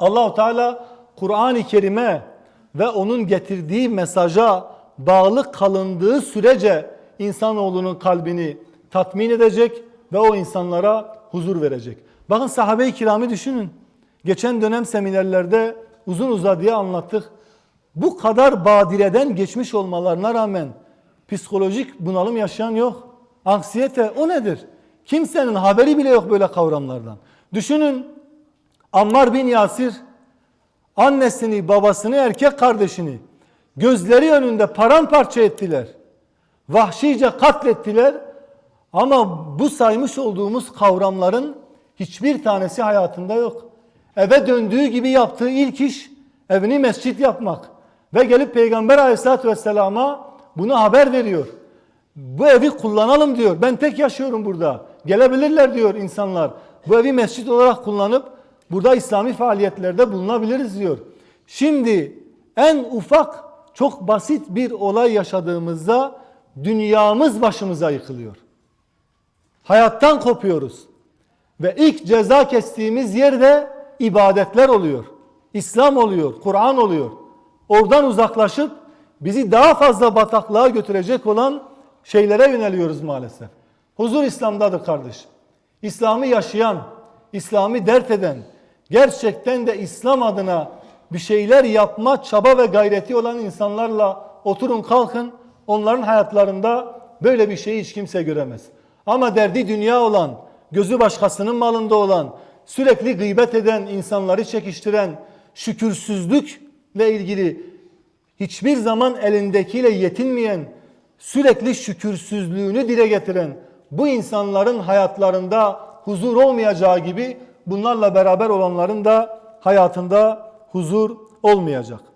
Allahu Teala Kur'an-ı Kerim'e ve onun getirdiği mesaja bağlı kalındığı sürece insanoğlunun kalbini tatmin edecek ve o insanlara huzur verecek. Bakın sahabe-i kiramı düşünün. Geçen dönem seminerlerde uzun uzadıya anlattık. Bu kadar badireden geçmiş olmalarına rağmen psikolojik bunalım yaşayan yok. Anksiyete o nedir? Kimsenin haberi bile yok böyle kavramlardan. Düşünün Ammar bin Yasir annesini, babasını, erkek kardeşini gözleri önünde paramparça ettiler. Vahşice katlettiler. Ama bu saymış olduğumuz kavramların hiçbir tanesi hayatında yok. Eve döndüğü gibi yaptığı ilk iş evini mescit yapmak. Ve gelip Peygamber aleyhissalatü vesselama bunu haber veriyor. Bu evi kullanalım diyor. Ben tek yaşıyorum burada. Gelebilirler diyor insanlar. Bu evi mescit olarak kullanıp burada İslami faaliyetlerde bulunabiliriz diyor. Şimdi en ufak çok basit bir olay yaşadığımızda dünyamız başımıza yıkılıyor. Hayattan kopuyoruz. Ve ilk ceza kestiğimiz yerde ibadetler oluyor. İslam oluyor, Kur'an oluyor. Oradan uzaklaşıp bizi daha fazla bataklığa götürecek olan şeylere yöneliyoruz maalesef. Huzur İslam'dadır kardeşim. İslam'ı yaşayan, İslam'ı dert eden, gerçekten de İslam adına bir şeyler yapma çaba ve gayreti olan insanlarla oturun kalkın. Onların hayatlarında böyle bir şeyi hiç kimse göremez. Ama derdi dünya olan, gözü başkasının malında olan, sürekli gıybet eden, insanları çekiştiren, şükürsüzlükle ilgili hiçbir zaman elindekiyle yetinmeyen, sürekli şükürsüzlüğünü dile getiren bu insanların hayatlarında huzur olmayacağı gibi bunlarla beraber olanların da hayatında huzur olmayacak.